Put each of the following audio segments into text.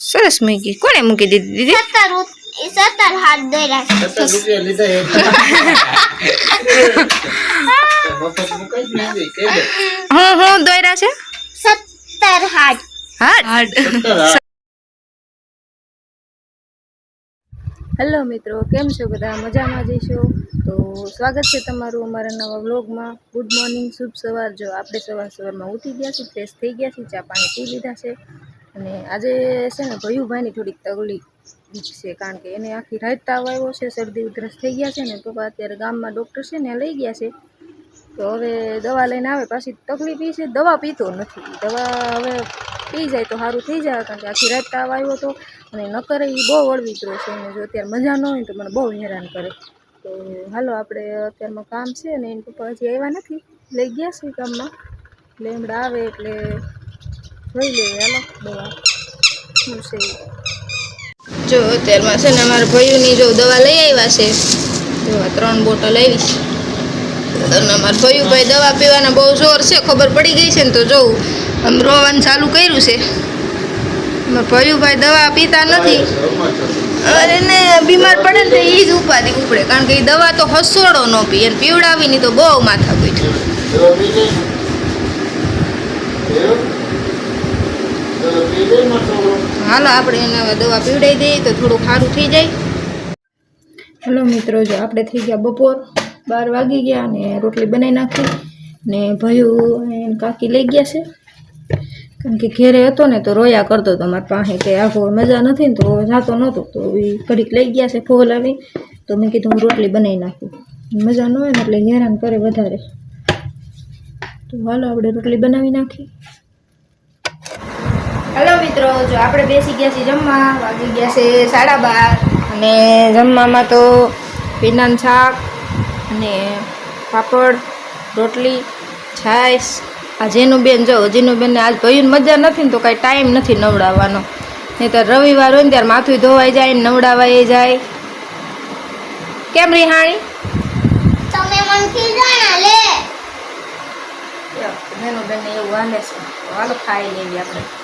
સરસ મૂકી. કોને મૂકી દીધી દીદી? સત્તર હાથ દોર્યા સત્તર રૂપિયા લીધા. હું હું દોર્યા છે? સત્તર હાથ. હા હેલો મિત્રો કેમ છો બધા? મજામાં જઈશો તો સ્વાગત છે તમારું અમારા નવા વ્લોગમાં. ગુડ મોર્નિંગ શુભ સવાર. જો આપણે સવાર સવારમાં ઉઠી ગયા છીએ ફ્રેશ થઈ ગયા છીએ ચા પાણી પી લીધા છે. અને આજે છે ને ભયુભાઈની થોડીક તકલીફ છે, કારણ કે એને આખી રાત તાવ આવ્યો છે, શરદી ઉધરસ થઈ ગયા છે ને પપ્પા અત્યારે ગામમાં ડૉક્ટર છે ને, લઈ ગયા છે. તો હવે દવા લઈને આવે, પાછી તકલીફ એ છે, દવા પીતો નથી. દવા હવે પી જાય તો સારું થઈ જાય, કારણ કે આખી રાત તાવ આવ્યો હતો અને ન કરે એ બહુ વળવીતરો છે, અને જો અત્યારે મજા ન હોય તો મને બહુ હેરાન કરે. તો હાલો, આપણે અત્યારમાં કામ છે ને, એના પપ્પા હજી આવ્યા નથી. લઈ ગયા છે કામમાં એટલે હમણાં આવે એટલે લઈએ હાલો દવા. શું છે જો અત્યારમાં છે ને અમારા ભયુની જો દવા લઈ આવ્યા છે જો ત્રણ બોટલ આવી છે. અમારા ભયુભાઈ દવા પીવાના બહુ જોર છે ખબર પડી ગઈ છે ને તો જોઉં આમ રોવાનું ચાલુ કર્યું છે. ભયુભાઈ દવા પીતા નથી. અરે ને બીમાર પડે ને એ જ ઉપાધિ ઉપડે. કારણ કે એ દવા તો હસોડો ન પીએ અને પીવડાવીની તો બહુ માથા પીઠ દવા પી જાય એવું? દવા પી જાય મારો છોકરો? હાલો, આપણે એને દવા પીવડાવી દઈએ તો થોડું સારું થઈ જાય. હેલો મિત્રો, જો આપણે થઈ ગયા બપોર, બાર વાગી ગયા અને રોટલી બનાવી નાખી ને ભયું એને કાકી લઈ ગયા છે. કારણ કે ઘેરે હતો ને તો રોયા કરતો હતો, મારી પાસે કે આખો મજા નથી ને તો જાતો નહોતો. તો એ ઘડીક લઈ ગયા છે ફોલ આવી, તો મેં કીધું હું રોટલી બનાવી નાખું. મજા ન હોય ને એટલે હેરાન કરે વધારે. તો હાલો, આપણે રોટલી બનાવી નાખી. હેલો મિત્રો જો આપણે બેસી ગયા છીએ જમવા વાગી ગયા છે સાડા બાર. અને જમવામાં તો પીનાનું શાક અને પાપડ રોટલી છાશ. આ જેનુબેન જો જેનુબેનને આજ ભયું મજા નથી ને તો કાંઈ ટાઈમ નથી નવડાવવાનો. નહીં તો રવિવાર હોય ને ત્યારે માથું ધોવાઈ જાય ને નવડાવાય જાય. કેમ રિહાણી? તમે મન ખીજાણા લે. જેનુબેનને એવું હાલે છે. હાલો ખાઈ લેવી આપણે.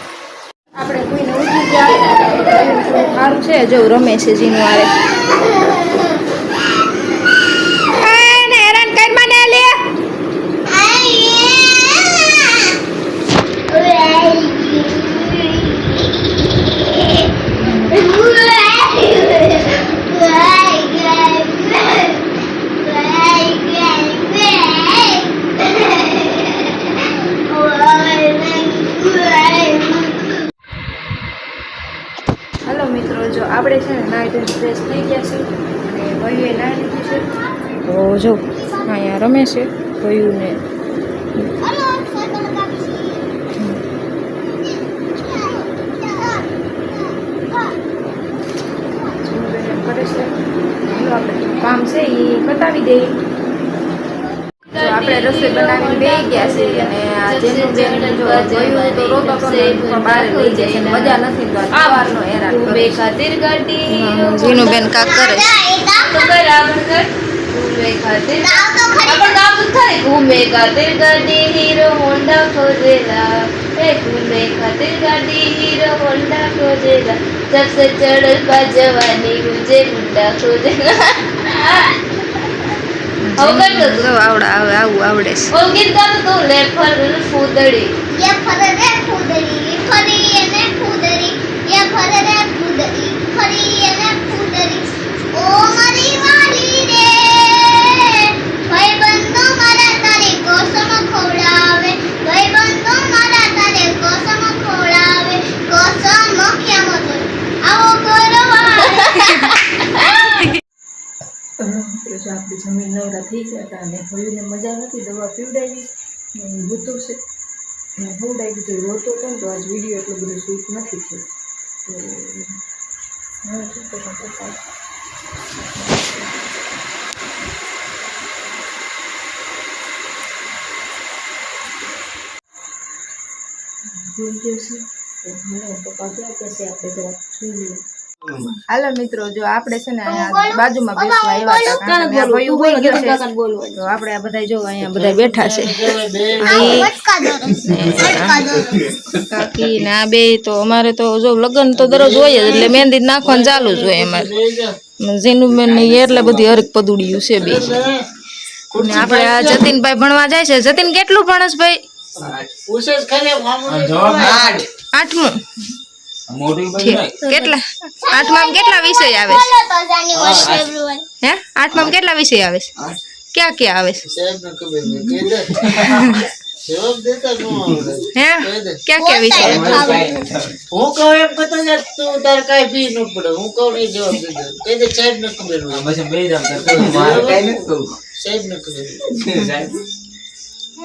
આપણે કોઈને ઉઠી ગયા સારું છે. જો રમે છે જીનું આરે એને હેરાન કર મને લે હલો મિત્રો જો આપણે છે ને નાઈ ધોઈને ફ્રેશ થઈ ગયા છે અને ભયુએ નાઈ લીધું છે તો જો અહીંયા રમે છે ભયું ને કામ છે એ બતાવી દઈએ આપણે રસોઈ બનાવીને બે ગયા છે અને આ જેનું બેન જો જોયું તો રોતો તો બહાર લઈ જાય છે મજા નથી તો સવારનો હેરાન બે ખાતીર કાઢી જેનું બેન કાક કરે તો બરાબર बराबर कर घूमे खातिर अपन नाम तो था घूमे खातिर गाड़ी हीरो होंडा खोजेला ए घूमे खातिर गाड़ी हीरो होंडा खोजेला जब से चढ़ल बा जवानी मुझे गुंडा खोजेला હવે કરતો તું જો આવડે આવે આવું આવડે છે ઓમ ગીત ગાતો તું લે ફર ફૂદડી ये फरे रे फूदरी फरी જો આપણે જમીન નવરા થઈ ગયા હતા અને ભયુને મજા નથી, દવા પીવડાવી રોતો છે. અને પીવડાવી તો રોતો હતો ને, તો આજ વીડિયો એટલો બધો શૂટ નથી થયો. તો હું શું કરું પપ્પા? ભૂલ ગયો છે? તો મને પપ્પા ક્યાં કહેશે આપણે જરાક જોઈ હાલો મિત્રો જો આપણે છે ને બાજુમાં બેસવા આવ્યા હતા કારણ કે આ ભયું ગયો છે. તો આપણે આ બધા જો અહીંયા બધા બેઠા છે. કાકી ના બે તો અમારે તો જો લગ્ન તો દરરોજ હોય જ એટલે મહેંદી નાખવાનું ચાલુ જ હોય અમારે. ઝીનુબેન ને એટલે બધી હરક પદુડિયું છે બે. ને આપણે આ જતીનભાઈ ભણવા જાય છે. જતીન કેટલું ભણસ ભાઈ? આઠમું. કેટલા? આઠમામાં કેટલા વિષય આવે છે? બોલો તો જાન્યુઆરી ફેબ્રુઆરી હે? આઠમામાં કેટલા વિષય આવે છે? ક્યાં ક્યાં આવે છે?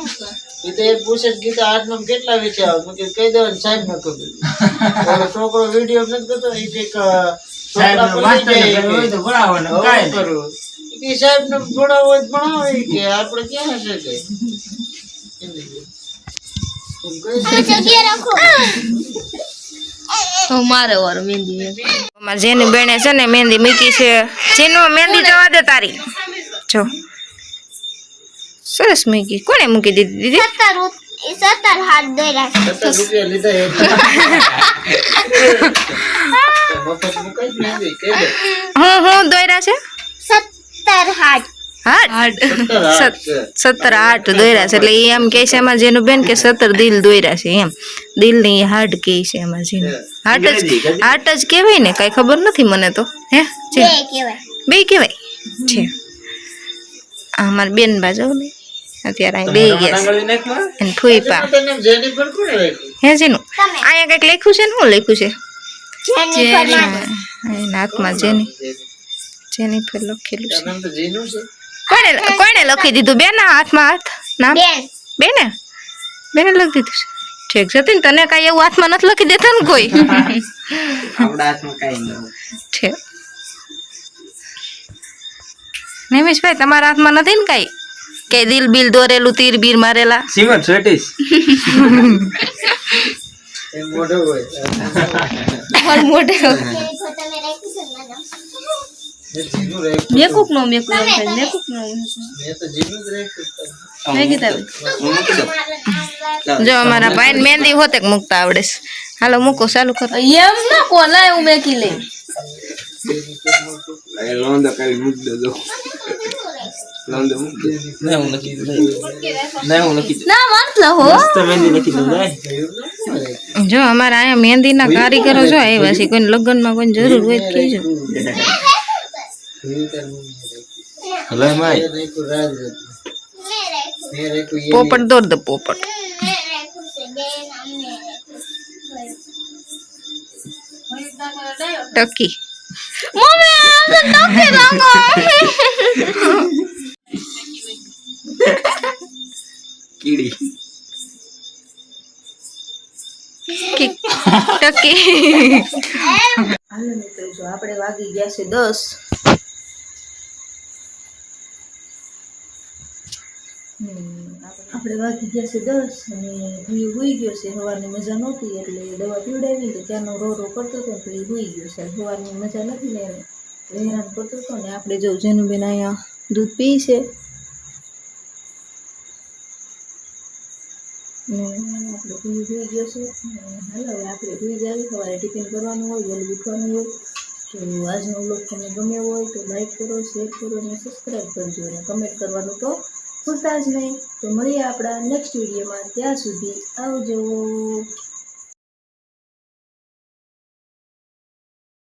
એ તો પૂછે કેટલા વિષય આવે? કહી દેવાનું સાહેબ ને ખબર છોકરો વીડિયો નથી કરતો એ કંઈક કે કે સાહેબ ને ભણાવો ભણાવો કે આપણે ક્યાં હશે કે? તો મારે વાર મહેંદી અમારે જેની બેને છે ને મહેંદી મૂકી છે. જેનું મહેંદી જવા દે તારી. જો. સરસ મૂકી કોને મૂકી દીધી દીદી સત્તર હાથ દોર્યા છે. સત્તર રૂપિયા લીધા એ મફત મુકાઈ જ નહીં કહી દે હું હું દોર્યા છે સત્તર હાથ આઠ દોર્યા છે એટલે એ એમ કહે છે એમાં જેનું બેન કે સત્તર દિલ દોર્યા છે એમ દિલની હાર્ટ કહે છે એમાં જેનું હાર્ટ જ હાર્ટ જ કહેવાય ને કઈ ખબર નથી મને તો હે બે કહેવાય બે કહેવાય છે આ અમારી બેન બાજુ ને અત્યારે અહીં બે ગયા અને ફૂઈ પા. તને જેનિફર કોણે રાખ્યું? હે જેનું? અહીંયા કંઈક લખ્યું છે ને? શું લખ્યું છે? માટે. હાથમાં જેની. જેનિફર લખેલું છે. કોને જીનું કોણે લખી દીધું? બેના હાથમાં હાથ? નામ? બેન. બેને? લખી દીધું છે. ઠીક છે તને કાંઈ એવું હાથમાં નથી લખી દેતા ને કોઈ? ઠેક ન નિમેશભાઈ તમારા હાથમાં નથી ને કાંઈ? કે દિલ બિલ દોરેલું તીર બીર મારેલા. એ હોય મોટે ને મેકુક નો મેકુક નો જીનું જ અમારા ભાઈ મહેંદી હોતે કે મૂકતા આવડે છે. હાલો મૂકો ચાલુ કરો. એમ ના કોલા હું મેકી લે. મૂકી દેજો. ના હું લખી ના હું લખી ના મતલબ હો મહેંદી લખી દઉં ના જો અમારા અહીંયા મહેંદીના કારીગરો જો આવ્યા છે કોઈને લગ્નમાં કોઈ જરૂર હોય તો કહેજો. હલો માય પોપટ દોર દ પોપટ. ટકી. મમ્મી આ તો ટકી કીડી આપણે વાગી ગયા છે દસ. આપણે વાગી ગયા છે દસ અને ભૂઈ હોઈ ગયો છે, હવાની મજા નહોતી, એટલે દવા પીવડાવી તો ત્યાંનો રો રો કરતો હતો, તો એ હોઈ ગયો છે. હવાની મજા નથી ને હેરાન કરતો હતો ને, આપણે જો જેનુબેન અહીંયા દૂધ પી છે. આપણે ભૂઈ હોઈ ગયો છે હાલો, હવે આપણે ભૂઈ જાય સવારે ટિફિન કરવાનું હોય, વહેલું ઉઠવાનું હોય. તો આજનો બ્લોગ તમને ગમ્યો હોય તો લાઈક કરો, શેર કરો અને સબસ્ક્રાઈબ કરજો. અને કમેન્ટ કરવાનું તો ભૂલતા જ નહીં. તો મળીએ આપણા નેક્સ્ટ વિડીયોમાં. ત્યાં સુધી આવજો.